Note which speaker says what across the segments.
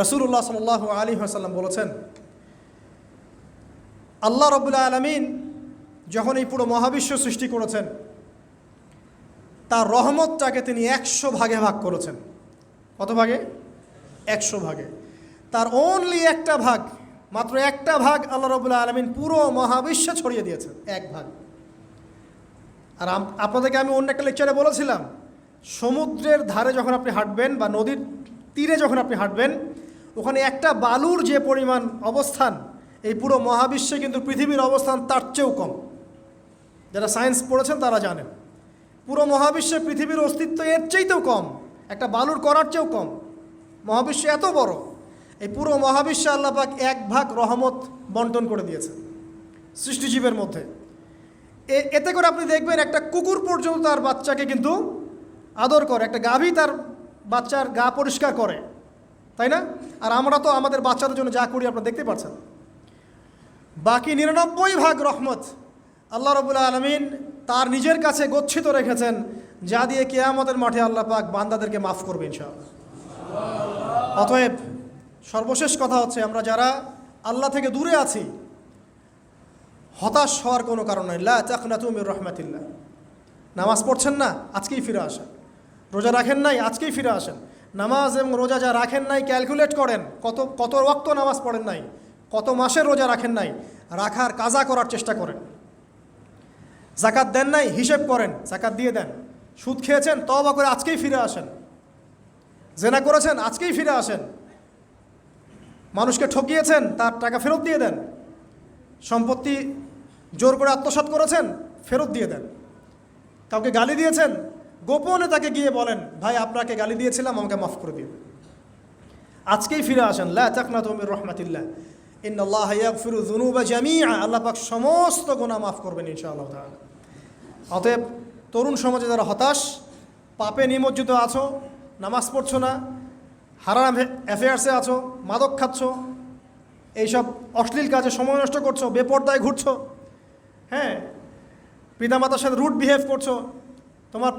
Speaker 1: রসুল্লাহ সাল আলী হাসাল্লাম বলেছেন, আল্লাহ রবুল্লা আলমিন যখন এই পুরো মহাবিশ্ব সৃষ্টি করেছেন, তার রহমতটাকে তিনি একশো ভাগে ভাগ করেছেন। কত ভাগে? একশো ভাগে। তার অনলি একটা ভাগ, মাত্র একটা ভাগ আল্লাহ রবুল্লা আলমিন পুরো মহাবিশ্বে ছড়িয়ে দিয়েছেন, এক ভাগ। আর আপনাদেরকে আমি অন্য একটা লেকচারে বলেছিলাম, সমুদ্রের ধারে যখন আপনি হাঁটবেন বা নদীর তীরে যখন আপনি হাঁটবেন ওখানে একটা বালুর যে পরিমাণ অবস্থান, এই পুরো মহাবিশ্বে কিন্তু পৃথিবীর অবস্থান তার চেয়েও কম। যারা সায়েন্স পড়েছেন তারা জানেন। পুরো মহাবিশ্বে পৃথিবীর অস্তিত্ব এর চাইতেও কম, একটা বালুর করার চেয়েও কম। মহাবিশ্ব এত বড়, এই পুরো মহাবিশ্বে আল্লাহ পাক এক ভাগ রহমত বন্টন করে দিয়েছে সৃষ্টিজীবের মধ্যে। এ- এতে করে আপনি দেখবেন একটা কুকুর পর্যন্ত তার বাচ্চাকে কিন্তু আদর করে, একটা গাভী তার বাচ্চার গা পরিষ্কার করে। তাই না? আর আমরা তো আমাদের বাচ্চাদের জন্য যা করি, আপনারা দেখতে পাচ্ছেন। বাকি নিরানব্বই ভাগ রহমত আল্লাহ রবুল্লা আলমিন তার নিজের কাছে গচ্ছিত রেখেছেন, যা দিয়ে কেয়ামতের মাঠে আল্লাহ পাক বান্দাদেরকে মাফ করবে ইনশাআল্লাহ। অতএব সর্বশেষ কথা হচ্ছে, আমরা যারা আল্লাহ থেকে দূরে আছি, হতাশ হওয়ার কোনো কারণ নেই। লা চাকনা তুমি রহমাতিল্লাহ। নামাজ পড়ছেন না, আজকেই ফিরে আসেন। রোজা রাখেন নাই, আজকেই ফিরে আসেন। নামাজ এবং রোজা যা রাখেন নাই ক্যালকুলেট করেন। কত কত রক্ত নামাজ পড়েন নাই, কত মাসের রোজা রাখেন নাই, রাখার কাজা করার চেষ্টা করেন। জাকাত দেন নাই, হিসেব করেন, জাকাত দিয়ে দেন। সুদ খেয়েছেন তবা করে আজকেই ফিরে আসেন। জেনা করেছেন, আজকেই ফিরে আসেন। মানুষকে ঠকিয়েছেন, তার টাকা ফেরত দিয়ে দেন। সম্পত্তি জোর করে আত্মসাৎ করেছেন, ফেরত দিয়ে দেন। কাউকে গালি দিয়েছেন গোপনে তাকে গিয়ে বলেন, ভাই, আপনাকে গালি দিয়েছিলাম, আমাকে মাফ করে দিন। আজকেই ফিরে আসেন, লা চাকনা তুমি রহমাতিল্লাহ ইন্নআল্লাহ ইয়াগফিরু যুনুবা জামিআ। আল্লাহ পাক সমস্ত গুনাহ মাফ করবেন, ইনশাআল্লাহ তাআলা। অতএব তরুণ সমাজে যারা হতাশ, পাপে নিমজ্জিত আছো, নামাজ পড়ছো না, হারাম অ্যাফেয়ার্সে আছো, মাদক খাচ্ছ, এইসব অশ্লীল কাজে সময় নষ্ট করছ, বেপর্দায় ঘুরছো হ্যাঁ পিতামাতার সাথে রুট বিহেভ করছ, তোমার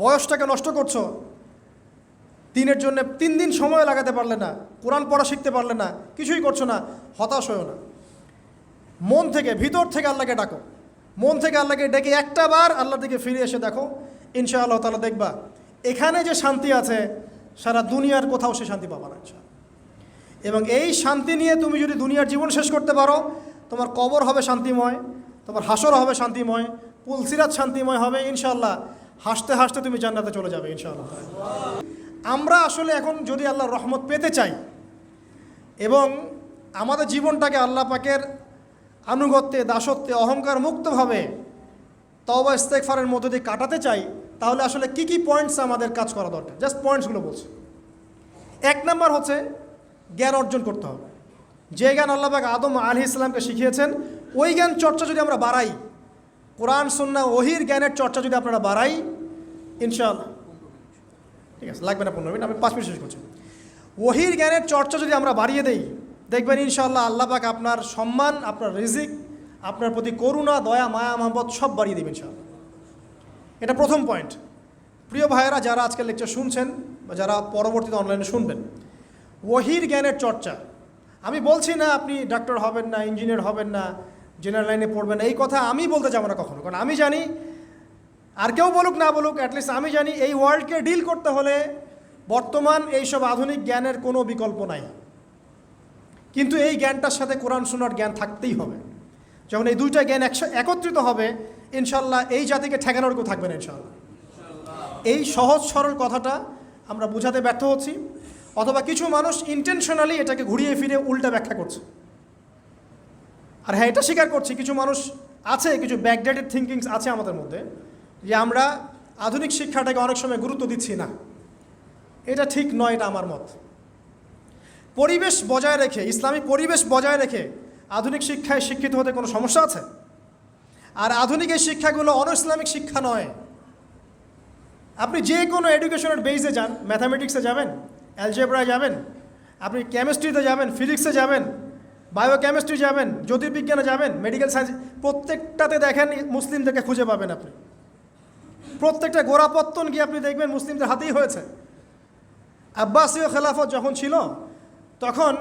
Speaker 1: বয়সটাকে নষ্ট করছ। দিনের জন্য তিন দিন সময় লাগাতে পারলে না, কোরআন পড়া শিখতে পারলে না, কিছুই করছ না, হতাশ হয়েও না। মন থেকে, ভিতর থেকে আল্লাহকে ডাকো। মন থেকে আল্লাহকে ডেকে একটা বার আল্লাহর দিকে ফিরে এসে দেখো, ইনশাআল্লাহ তালা দেখবা, এখানে যে শান্তি আছে, সারা দুনিয়ার কোথাও সে শান্তি পাবা না। এবং এই শান্তি নিয়ে তুমি যদি দুনিয়ার জীবন শেষ করতে পারো, তোমার কবর হবে শান্তিময়, তোমার হাসর হবে শান্তিময়, পুলসিরাত শান্তিময় হবে, ইনশাআল্লাহ। হাসতে হাসতে তুমি জান্নাতে চলে যাবে, ইনশাআল্লাহ। আমরা আসলে এখন যদি আল্লাহর রহমত পেতে চাই এবং আমাদের জীবনটাকে আল্লাহ পাকের আনুগত্যে, দাসত্বে, অহংকার মুক্তভাবে তওবা ইস্তেকফারের মধ্য দিয়ে কাটাতে চাই, তাহলে আসলে কি কি পয়েন্টস আমাদের কাজ করা দরকার? জাস্ট পয়েন্টসগুলো বলছি। এক নাম্বার হচ্ছে জ্ঞান অর্জন করতে হবে। যে জ্ঞান আল্লাহ পাক আদম আলি ইসলামকে শিখিয়েছেন, ওই জ্ঞান চর্চা যদি আমরা বাড়াই, কোরআন সন্না ওহির জ্ঞানের চর্চা যদি আপনারা বাড়াই ইনশাআল্লাহ। ঠিক আছে, লাগবে না পনেরো মিনিট, আমি পাঁচ মিনিট শেষ করছি। ওহির জ্ঞানের চর্চা যদি আমরা বাড়িয়ে দেই, দেখবেন ইনশাআল্লাহ আল্লাহ পাক আপনার সম্মান, আপনার রিজিক, আপনার প্রতি করুণা, দয়া, মায়া, মহব্বত সব বাড়িয়ে দেবেন ইনশাআল্লাহ। এটা প্রথম পয়েন্ট। প্রিয় ভাইয়েরা, যারা আজকে লেকচার শুনছেন বা যারা পরবর্তীতে অনলাইনে শুনবেন, ওহির জ্ঞানের চর্চা। আমি বলছি না আপনি ডাক্তার হবেন না ইঞ্জিনিয়ার হবেন না জেনারেল লাইনে পড়বেন এই কথা আমি বলতে যাব না কখনো। কারণ আমি জানি আর কেউ বলুক না বলুক অ্যাটলিস্ট আমি জানি এই ওয়ার্ল্ডকে ডিল করতে হলে বর্তমান এইসব আধুনিক জ্ঞানের কোনো বিকল্প নাই। কিন্তু এই জ্ঞানটার সাথে কোরআন শোনার জ্ঞান থাকতেই হবে। যখন এই দুইটা জ্ঞান একত্রিত হবে ইনশাল্লাহ এই জাতিকে ঠেকানোর কেউ থাকবে না ইনশাল্লাহ এই সহজ সরল কথাটা আমরা বোঝাতে ব্যর্থ হচ্ছি, অথবা কিছু মানুষ ইন্টেনশনালি এটাকে ঘুরিয়ে ফিরে উল্টা ব্যাখ্যা করছে। আর হ্যাঁ এটা স্বীকার করছি, কিছু মানুষ আছে, কিছু ব্যাকডেটেড থিঙ্কিংস আছে আমাদের মধ্যে। যে আমরা আধুনিক শিক্ষাটাকে অনেক সময় গুরুত্ব দিচ্ছি না। এটা ঠিক নয়, এটা আমার মত। পরিবেশ বজায় রেখে, ইসলামী পরিবেশ বজায় রেখে আধুনিক শিক্ষায় শিক্ষিত হতে কোনো সমস্যা আছে? আর আধুনিক এই শিক্ষাগুলো অন ইসলামিক শিক্ষা নয়। আপনি যে কোনো এডুকেশনের বেসে যান ম্যাথামেটিক্সে যাবেন অ্যালজেব্রায় যাবেন, আপনি কেমিস্ট্রিতে যাবেন ফিজিক্সে যাবেন বায়োকেমিস্ট্রি যাবেন, জ্যোতির্বিজ্ঞানে যাবেন মেডিকেল সায়েন্স প্রত্যেকটাতে দেখেন মুসলিমদেরকে খুঁজে পাবেন আপনি। প্রত্যেকটা গোড়াপত্তন গিয়ে আপনি দেখবেন মুসলিমদের হাতেই হয়েছে। আব্বাসীয় খেলাফত যখন ছিল, তখন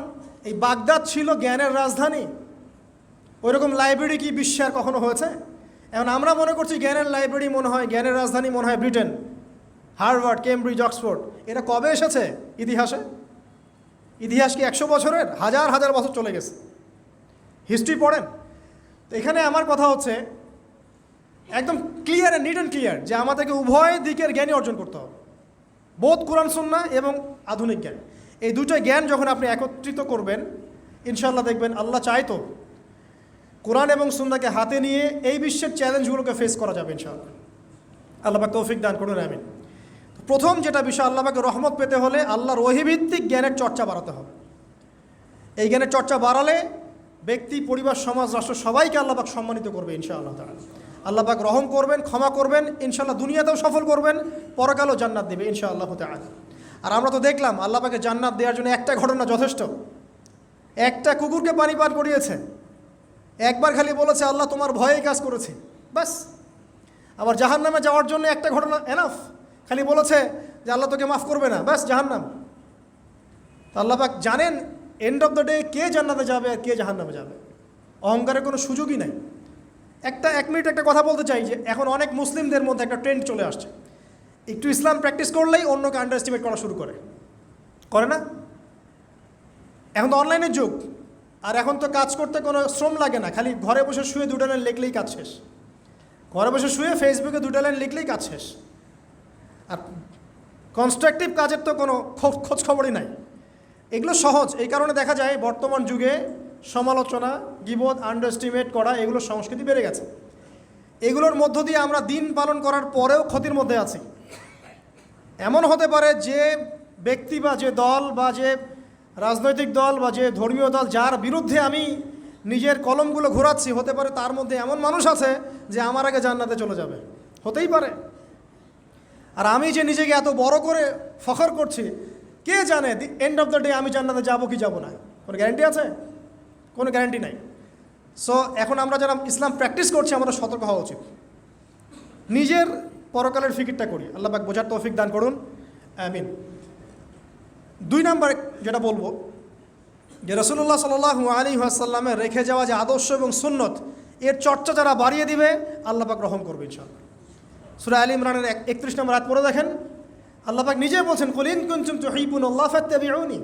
Speaker 1: এই বাগদাদ ছিল জ্ঞানের রাজধানী। ওইরকম লাইব্রেরি কি বিশ্বে আর কখনো হয়েছে? এখন আমরা মনে করছি জ্ঞানের লাইব্রেরি মনে হয়, জ্ঞানের রাজধানী মনে হয় ব্রিটেন, হার্ভার্ড, কেমব্রিজ, অক্সফোর্ড। এটা কবে এসেছে ইতিহাসে? ইতিহাস কি একশো বছরের? হাজার হাজার বছর চলে গেছে। হিস্ট্রি পড়েন। তো এখানে আমার কথা হচ্ছে একদম ক্লিয়ার নিট অ্যান্ড ক্লিয়ার যে আমাদেরকে উভয় দিকের জ্ঞানই অর্জন করতে হবে। বোধ কোরআন, সুন্না এবং আধুনিক জ্ঞান। এই দুটো জ্ঞান যখন আপনি একত্রিত করবেন ইনশাল্লাহ দেখবেন আল্লাহ চাইতো কোরআন এবং সুন্নাকে হাতে নিয়ে এই বিশ্বের চ্যালেঞ্জগুলোকে ফেস করা যাবে ইনশাআল্লাহ। আল্লাহবাক তৌফিক দান করুন, আমিন। প্রথম যেটা বিষয় আল্লাহবাকে রহমত পেতে হলে আল্লাহর ওহিভিত্তিক জ্ঞানের চর্চা বাড়াতে হবে। এই জ্ঞানের চর্চা বাড়ালে ব্যক্তি, পরিবার, সমাজ, রাষ্ট্র সবাইকে আল্লাহবাক সম্মানিত করবে ইনশাআল্লাহ তাআলা। আল্লাহবাক রহম করবেন, ক্ষমা করবেন ইনশাল্লাহ দুনিয়াতেও সফল করবেন, পরকালও জান্নাত দেবে, ইনশাআল্লাহ তাআলা। আর আমরা তো দেখলাম আল্লাহবাকে জান্নাত দেওয়ার জন্য একটা ঘটনা যথেষ্ট। একটা কুকুরকে পানি পান করিয়েছে। একবার খালি বলেছে, আল্লাহ তোমার ভয়েই কাজ করেছে। ব্যাস। আবার জাহান নামে যাওয়ার জন্য একটা ঘটনা এনাফ খালি বলেছে যে, আল্লাহ তোকে মাফ করবে না। ব্যাস, জাহান্নাম। তো আল্লাহ পাক জানেন এন্ড অফ দ্য ডে কে জান্নাতে যাবে আর কে জাহান্নামে যাবে। অহংকারের কোনো সুযোগই নাই। একটা, এক মিনিট একটা কথা বলতে চাই যে এখন অনেক মুসলিমদের মধ্যে একটা ট্রেন্ড চলে আসছে। একটু ইসলাম প্র্যাকটিস করলেই অন্যকে আন্ডার এস্টিমেট করা শুরু করে। করে না? এখন তো অনলাইনের যুগ। আর এখন তো কাজ করতে কোনো শ্রম লাগে না। খালি ঘরে বসে শুয়ে দুটো লাইন লিখলেই কাজ শেষ। ঘরে বসে শুয়ে ফেসবুকে দুটো লাইন লিখলেই কাজ শেষ। আর কনস্ট্রাকটিভ কাজের তো কোনো খোঁজ খবরই নাই। এগুলো সহজ। এই কারণে দেখা যায় বর্তমান যুগে সমালোচনা গিবোধ আন্ডারস্টিমেট করা, এগুলো সংস্কৃতি বেড়ে গেছে। এগুলোর মধ্য দিয়ে আমরা দিন পালন করার পরেও ক্ষতির মধ্যে আছি। এমন হতে পারে যে ব্যক্তি বা যে দল বা যে রাজনৈতিক দল বা যে ধর্মীয় দল, যার বিরুদ্ধে আমি নিজের কলমগুলো ঘোরাচ্ছি, হতে পারে তার মধ্যে এমন মানুষ আছে যে আমার আগে জান্নাতে চলে যাবে। হতেই পারে। আর আমি যে নিজেকে এত বড় করে ফখর করছি, কে জানে the end of the day আমি জান্নাতে যাব কি যাব না? কোনো গ্যারান্টি আছে? কোনো গ্যারান্টি নাই। সো এখন আমরা যারা ইসলাম প্র্যাকটিস করছি আমাদের সতর্ক হওয়া উচিত। নিজের পরকালের ফিকিরটা করি। আল্লাহ পাক বোঝার তৌফিক দান করুন। আমিন। দুই নাম্বার যেটা বলব, যে রসুল্লাহ সাল আলী আসাল্লামের রেখে যাওয়া যে আদর্শ এবং সুন্নত, এর চর্চা যারা বাড়িয়ে দিবে, আল্লাহ পাক রহম করবে ইনশাল্লাহ সুরা আলী ইমরানের এক একত্রিশ নম্বর রাত পড়ে দেখেন। আল্লাহ পাক নিজে বলছেন কলিন কুনচুম তুহিবুন আল্লাহ ফাত্তাবিউনি।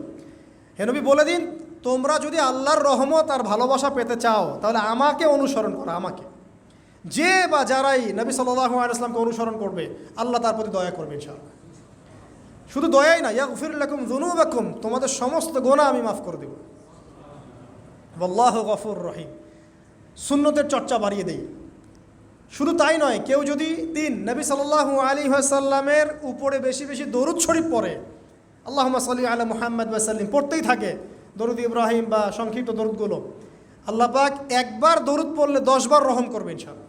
Speaker 1: হে নবী বলে দিন তোমরা যদি আল্লাহর রহমত আর ভালোবাসা পেতে চাও, তাহলে আমাকে অনুসরণ করো, আমাকে। যে বা যারাই নবী সাল্লাহ আলাইসলামকে অনুসরণ করবে, আল্লাহ তার প্রতি দয়া করবে ইনশাআল্লাহ। শুধু দয়াই না ইয়া গফিরুল্লাকুম জুনুবাকুম তোমাদের সমস্ত গোনা আমি মাফ করে দেব। আল্লাহ গফুর রহিম। সুন্নতের চর্চা বাড়িয়ে দেই। শুধু তাই নয়, কেউ যদি তিন নবী সাল্লাল্লাহু আলী সাল্লামের উপরে বেশি বেশি দরুদ শরীফ পড়ে আল্লাহ সাল্লি আলা মোহাম্মদ সাল্লিম পড়তেই থাকে দরুদ ইব্রাহিম বা সংক্ষিপ্ত দরুদগুলো। আল্লাহ পাক একবার দরুদ পড়লে দশবার রহম করবে ইনশাআল্লাহ।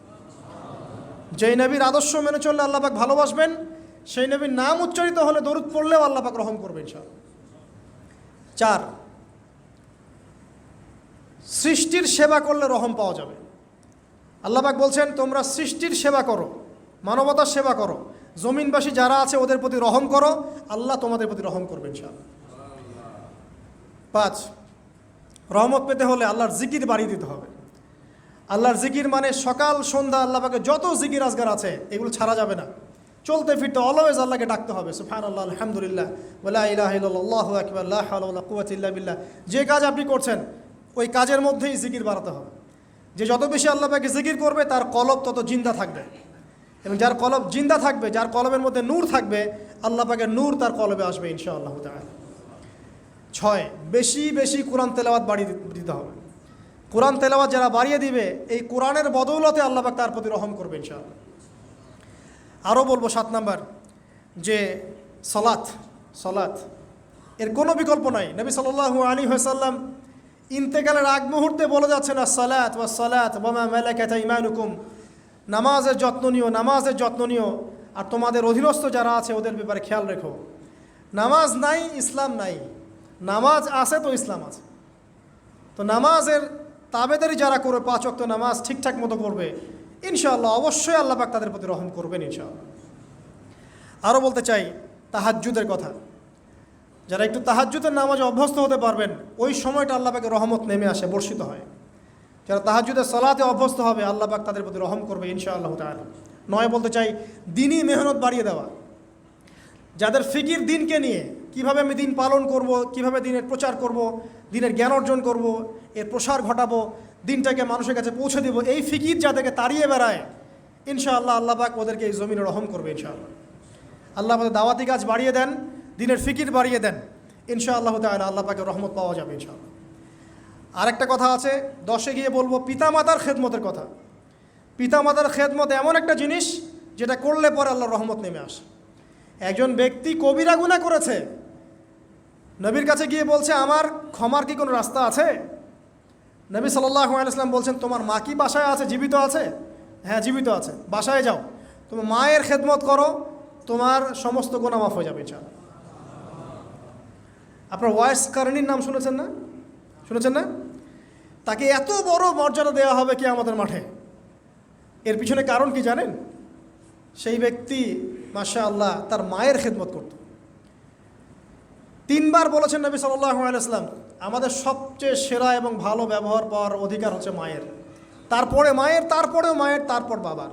Speaker 1: যেই নবীর আদর্শ মেনে চললে আল্লাহ পাক ভালোবাসবেন, সেই নবীর নাম উচ্চারিত হলে দরুদ পড়লেও আল্লাহ পাক রহম করবে ইনশাআল্লাহ। চার, সৃষ্টির সেবা করলে রহম পাওয়া যাবে। আল্লাহ পাক বলছেন, তোমরা সৃষ্টির সেবা করো, মানবতার সেবা করো, জমিনবাসী যারা আছে ওদের প্রতি রহম করো, আল্লাহ তোমাদের প্রতি রহম করবেন ইনশাআল্লাহ। পাঁচ, রহমত পেতে হলে আল্লাহর জিকির বাড়িয়ে দিতে হবে। আল্লাহর জিকির মানে সকাল, সন্ধ্যা আল্লাহ পাকে যত জিকির আজগার আছে, এগুলো ছাড়া যাবে না। চলতে ফিরতে অলওয়েজ আল্লাহকে ডাকতে হবে। সুফান আল্লাহ আলহামদুলিল্লাহ ওলা আল্লাহ আকবর যে কাজ আপনি করছেন, ওই কাজের মধ্যেই জিকির বাড়াতে হবে। যে যত বেশি আল্লাহ পাকে জিকির করবে, তার কলব তত জিন্দা থাকবে। এবং যার কলব জিন্দা থাকবে, যার কলবের মধ্যে নূর থাকবে, আল্লাহ পাকের নূর তার কলবে আসবে ইনশাআল্লাহ তাআলা। ছয়, বেশি বেশি কোরআন তেলাওয়াত বাড়িয়ে দিতে হবে। কোরআন তেলাওয়াত যারা বাড়িয়ে দিবে, এই কোরআনের বদৌলতে আল্লাহ পাক তার প্রতি রহম করবে ইনশাআল্লাহ। আরও বলব সাত নাম্বার, যে সলাৎ সলাৎ এর কোনো বিকল্প নাই। নবী সাল্লাল্লাহু আলী হাসাল্লাম ইন্তেকালের আগ মুহূর্তে বলে যাচ্ছে না সালাত বা সালাত বামা মেলাকাতা ইমানুকুম নামাজের যত্ন নিও, নামাজের যত্ন নিও। আর তোমাদের অধীনস্থ যারা আছে, ওদের ব্যাপারে খেয়াল রেখো। নামাজ নাই, ইসলাম নাই। নামাজ আছে তো ইসলাম আছে। তো নামাজের তাবেদারি যারা করবে, পাঁচ অক্ত নামাজ ঠিকঠাক মতো করবে, ইনশাআল্লাহ অবশ্যই আল্লাহ পাক তাদের প্রতি রহম করবেন ইনশাআল্লাহ। আরও বলতে চাই, তাহাজ্জুদের কথা। যারা একটু তাহাজ্জুদের নামাজে অভ্যস্ত হতে পারবেন, ওই সময়টা আল্লাহ পাকে রহমত নেমে আসে, বর্ষিত হয়। যারা তাহাজ্জুদের সলাতে অভ্যস্ত হবে, আল্লাহ পাক তাদের প্রতি রহম করবে ইনশা আল্লাহ তাআলা। নয়, বলতে চাই, দিনই মেহনত বাড়িয়ে দেওয়া। যাদের ফিকির দিনকে নিয়ে, কীভাবে আমি দিন পালন করব, কীভাবে দিনের প্রচার করব, দিনের জ্ঞান অর্জন করব, এর প্রসার ঘটাবো, দিনটাকে মানুষের কাছে পৌঁছে দেব, এই ফিকির যাদেরকে তাড়িয়ে বেড়ায়, ইনশাআল্লাহ আল্লাহ পাক ওদেরকে এই জমিনে রহম করবে ইনশাআল্লাহ। আল্লাহ আমাদের দাওয়াতি কাজ বাড়িয়ে দেন, দিনের ফিকির বাড়িয়ে দেন, ইনশাআল্লাহ তাআলা আল্লাহ পাকে রহমত পাওয়া যাবে ইনশাআল্লাহ। আরেকটা কথা আছে, দশে গিয়ে বলব পিতামাতার খেদমতের কথা। পিতামাতার খেদমত এমন একটা জিনিস, যেটা করলে পরে আল্লাহর রহমত নেমে আসে। একজন ব্যক্তি কবিরা গুনাহ করেছে। নবীর কাছে গিয়ে বলছে, আমার ক্ষমার কি কোনো রাস্তা আছে? নবী সাল্লাহ আলাইসলাম বলছেন, তোমার মা কি বাসায় আছে? জীবিত আছে? হ্যাঁ জীবিত আছে। বাসায় যাও। তোমার মায়ের খেদমত করো। তোমার সমস্ত গোনা মাফ হয়ে যাবে ইনশাআল্লাহ। আপনার ওয়াইস কারণীর নাম শুনেছেন না? শুনেছেন না? তাকে এত বড় মর্যাদা দেওয়া হবে কি আমাদের মাঠে। এর পিছনে কারণ কি জানেন? সেই ব্যক্তি মাশা আল্লাহ তার মায়ের খেদমত করত। তিনবার বলেছেন নবী সাল্লাহ আলাইসলাম আমাদের সবচেয়ে সেরা এবং ভালো ব্যবহার পাওয়ার অধিকার হচ্ছে মায়ের। তারপরে মায়ের, তারপরেও মায়ের, তারপর বাবার।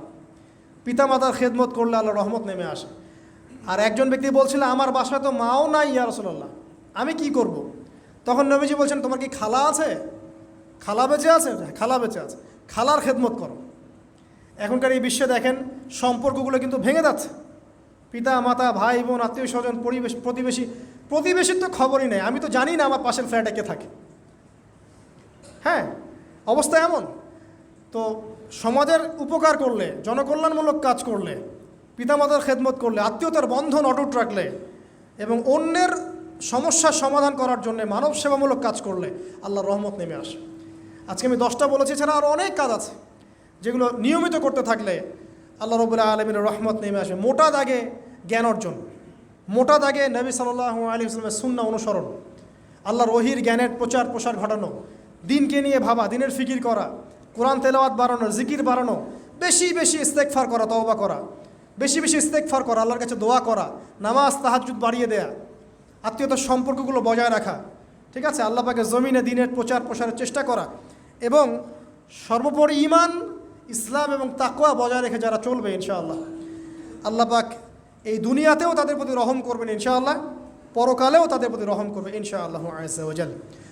Speaker 1: পিতামাতার খেদমত করলে আল্লাহ রহমত নেমে আসে। আর একজন ব্যক্তি বলছিল, আমার বাসায় তো মাও নাই ইয়া রসল্লাহ আমি কি করব। তখন নবীজি বলছেন, তোমার কি খালা আছে? খালা বেঁচে আছে, খালা বেঁচে আছে। খালার খেদমত করো। এখনকার এই বিশ্বে দেখেন, সম্পর্কগুলো কিন্তু ভেঙে যাচ্ছে। পিতা, মাতা, ভাই, বোন, আত্মীয় স্বজন, পরিবেশ, প্রতিবেশী, প্রতিবেশীর তো খবরই নেই। আমি তো জানি না আমার পাশের ফ্ল্যাটে কে থাকে। হ্যাঁ অবস্থা এমন। তো সমাজের উপকার করলে, জনকল্যাণমূলক কাজ করলে, পিতামাতার খেদমত করলে, আত্মীয়তার বন্ধন অটুট রাখলে, এবং অন্যের সমস্যার সমাধান করার জন্য মানব সেবামূলক কাজ করলে আল্লাহ রহমত নেমে আসে। আজকে আমি দশটা বলেছি ছাড়া আরও অনেক কাজ আছে, যেগুলো নিয়মিত করতে থাকলে আল্লাহ রবুল্লাহ আলমিনের রহমত নেমে আসে। মোটা দাগে জ্ঞান অর্জন। মোটা দাগে নবী সাল্লাহ আলী ইসলামের সুন্না অনুসরণ। আল্লাহর রহির জ্ঞানের প্রচার প্রসার ঘটানো, দিনকে নিয়ে ভাবা, দিনের ফিকির করা, কোরআন তেলাওয়াত বাড়ানো, জিকির বাড়ানো, বেশি বেশি ইস্তেকফার করা, তওবা করা, বেশি বেশি ইস্তেকফার করা, আল্লাহর কাছে দোয়া করা, নামাজ তাহাজুদ বাড়িয়ে দেয়া, আত্মীয়তার সম্পর্কগুলো বজায় রাখা, ঠিক আছে? আল্লাহ পাকে জমিনে দিনের প্রচার প্রসারের চেষ্টা করা এবং সর্বোপরি ইমান ইসলাম এবং তাকোয়া বজায় রেখে যারা চলবে ইনশাআল্লাহ। আল্লাহ পাক এই দুনিয়াতেও তাদের প্রতি রহম করবেন ইনশাআল্লাহ পরকালেও তাদের প্রতি রহম করবে ইনশাআল্লাহ আজ